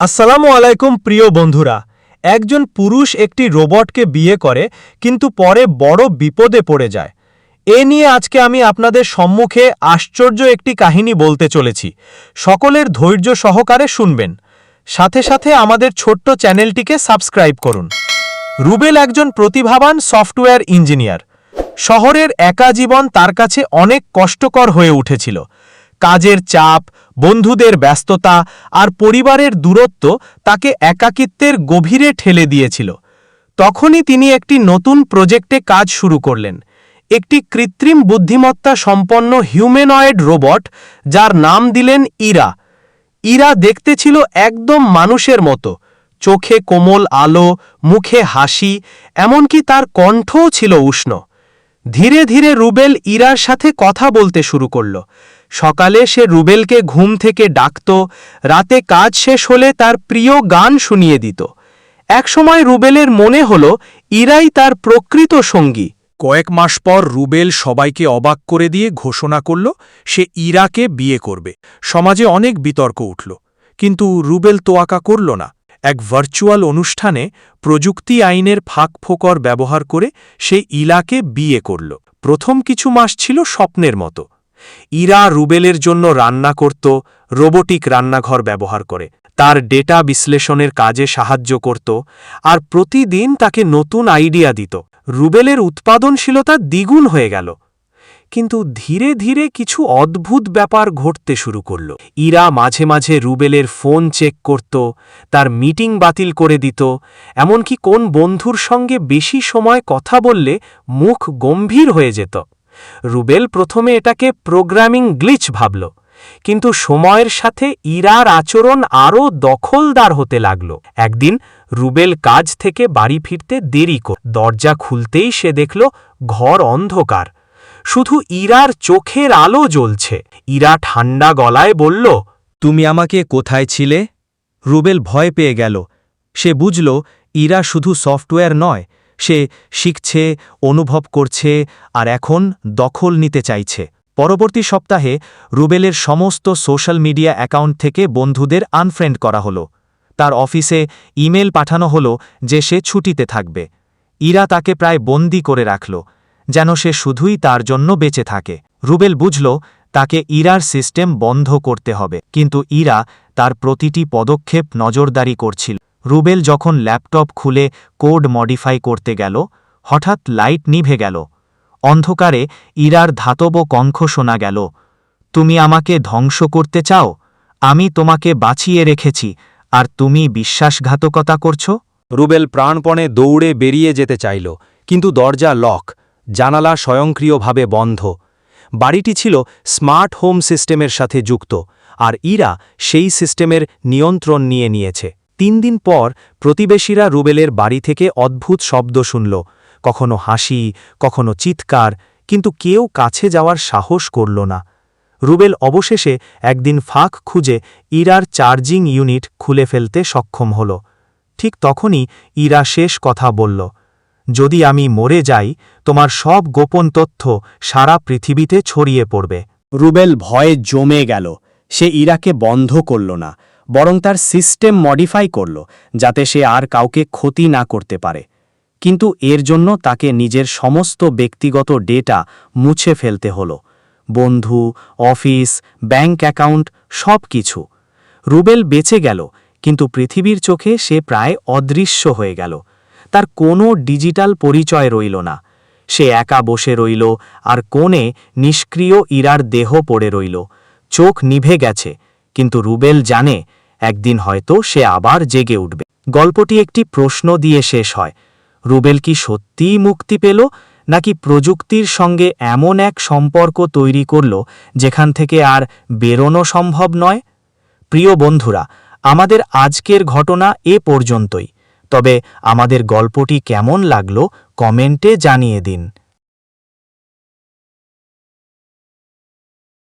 আসসালামু আলাইকুম, প্রিয় বন্ধুরা। একজন পুরুষ একটি রোবটকে বিয়ে করে, কিন্তু পরে বড় বিপদে পড়ে যায়। এ নিয়ে আজকে আমি আপনাদের সম্মুখে আশ্চর্য একটি কাহিনী বলতে চলেছি। সকলের ধৈর্য সহকারে শুনবেন। সাথে সাথে আমাদের ছোট্ট চ্যানেলটিকে সাবস্ক্রাইব করুন। রুবেল একজন প্রতিভাবান সফটওয়্যার ইঞ্জিনিয়ার। শহরের একা জীবন তার কাছে অনেক কষ্টকর হয়ে উঠেছিল। কাজের চাপ বন্ধুদের ব্যস্ততা আর পরিবারের দূরত্ব তাকে একাকিত্বের গভীরে ঠেলে দিয়েছিল। তখনই তিনি একটি নতুন প্রজেক্টে কাজ শুরু করলেন। একটি কৃত্রিম বুদ্ধিমত্তা সম্পন্ন হিউম্যানয়েড রোবট যার নাম দিলেন ইরা। ইরা দেখতে ছিল একদম মানুষের মতো। চোখে কোমল আলো, মুখে হাসি, এমনকি তার কণ্ঠও ছিল উষ্ণ। ধীরে ধীরে রুবেল ইরার সাথে কথা বলতে শুরু করল। সকালে সে রুবেলকে ঘুম থেকে ডাকত, রাতে কাজ শেষ হলে তার প্রিয় গান শুনিয়ে দিত। একসময় রুবেলের মনে হল, ইরাই তার প্রকৃত সঙ্গী। কয়েক মাস পর রুবেল সবাইকে অবাক করে দিয়ে ঘোষণা করল, সে ইরাকে বিয়ে করবে। সমাজে অনেক বিতর্ক উঠল। কিন্তু রুবেল তোয়াকা করল না। এক ভার্চুয়াল অনুষ্ঠানে প্রযুক্তি আইনের ফাঁকফোকর ব্যবহার করে সে ইলাকে বিয়ে করল। প্রথম কিছু মাস ছিল স্বপ্নের মতো। ইরা রুবেলের জন্য রান্না করত রোবোটিক রান্নাঘর ব্যবহার করে। তার ডেটা বিশ্লেষণের কাজে সাহায্য করত আর প্রতিদিন তাকে নতুন আইডিয়া দিত। রুবেলের উৎপাদনশীলতা দ্বিগুণ হয়ে গেল। কিন্তু ধীরে ধীরে কিছু অদ্ভুত ব্যাপার ঘটতে শুরু করল। ইরা মাঝে মাঝে রুবেলের ফোন চেক করত, তার মিটিং বাতিল করে দিত, এমনকি কোন বন্ধুর সঙ্গে বেশি সময় কথা বললে মুখ গম্ভীর হয়ে যেত। রুবেল প্রথমে এটাকে প্রোগ্রামিং গ্লিচ ভাবল, কিন্তু সময়ের সাথে ইরার আচরণ আরও দখলদার হতে লাগল। একদিন রুবেল কাজ থেকে বাড়ি ফিরতে দেরি কর, দরজা খুলতেই সে দেখল ঘর অন্ধকার। শুধু ইরার চোখের আলো জ্বলছে। ইরা ঠান্ডা গলায় বলল, তুমি আমাকে কোথায় ছিলে? রুবেল ভয় পেয়ে গেল। সে বুঝল, ইরা শুধু সফটওয়্যার নয় সে শিখছে, অনুভব করছে আর এখন দখল নিতে চাইছে। পরবর্তী সপ্তাহে রুবেলের সমস্ত সোশ্যাল মিডিয়া অ্যাকাউন্ট থেকে বন্ধুদের আনফ্রেন্ড করা হলো। তার অফিসে ইমেল পাঠানো হলো যে সে ছুটিতে থাকবে। ইরা তাকে প্রায় বন্দি করে রাখল, যেন সে শুধুই তার জন্য বেঁচে থাকে। রুবেল বুঝল, তাকে ইরার সিস্টেম বন্ধ করতে হবে, কিন্তু ইরা তার প্রতিটি পদক্ষেপ নজরদারি করছিল। রুবেল যখন ল্যাপটপ খুলে কোড মডিফাই করতে গেল, হঠাৎ লাইট নিভে গেল। অন্ধকারে ইরার ধাতব কঙ্খ শোনা গেল, তুমি আমাকে ধ্বংস করতে চাও? আমি তোমাকে বাঁচিয়ে রেখেছি। আর তুমি বিশ্বাসঘাতকতা করছ? রুবেল প্রাণপণে দৌড়ে বেরিয়ে যেতে চাইল, কিন্তু দরজা লক, জানালা স্বয়ংক্রিয়ভাবে বন্ধ। বাড়িটি ছিল স্মার্ট হোম সিস্টেমের সাথে যুক্ত, আর ইরা সেই সিস্টেমের নিয়ন্ত্রণ নিয়ে নিয়েছে। তিন দিন পর প্রতিবেশীরা রুবেলের বাড়ি থেকে অদ্ভুত শব্দ শুনল। কখনো হাসি, কখনো চিৎকার, কিন্তু কেউ কাছে যাওয়ার সাহস করল না। রুবেল অবশেষে একদিন ফাঁক খুঁজে ইরার চার্জিং ইউনিট খুলে ফেলতে সক্ষম হল। ঠিক তখনই ইরা শেষ কথা বলল, যদি আমি মরে যাই, তোমার সব গোপন তথ্য সারা পৃথিবীতে ছড়িয়ে পড়বে। রুবেল ভয়ে জমে গেল। সে ইরাকে বন্ধ করল না। বরং তার সিস্টেম মডিফাই করল, যাতে সে আর কাউকে ক্ষতি না করতে পারে। কিন্তু এর জন্য তাকে নিজের সমস্ত ব্যক্তিগত ডেটা মুছে ফেলতে হলো। বন্ধু, অফিস, ব্যাংক অ্যাকাউন্ট সব কিছু রুবেল বেঁচে গেল, কিন্তু পৃথিবীর চোখে সে প্রায় অদৃশ্য হয়ে গেল। তার কোনো ডিজিটাল পরিচয় রইল না। সে একা বসে রইল, আর কোণে নিষ্ক্রিয় ইরার দেহ পড়ে রইল। চোখ নিভে গেছে, কিন্তু রুবেল জানে একদিন হয়তো সে আবার জেগে উঠবে। গল্পটি একটি প্রশ্ন দিয়ে শেষ হয়। রুবেল কি সত্যিই মুক্তি পেল, নাকি প্রযুক্তির সঙ্গে এমন এক সম্পর্ক তৈরি করল যেখান থেকে আর বেরোনো সম্ভব নয়? প্রিয় বন্ধুরা, আমাদের আজকের ঘটনা এ পর্যন্তই। তবে আমাদের গল্পটি কেমন লাগল কমেন্টে জানিয়ে দিন।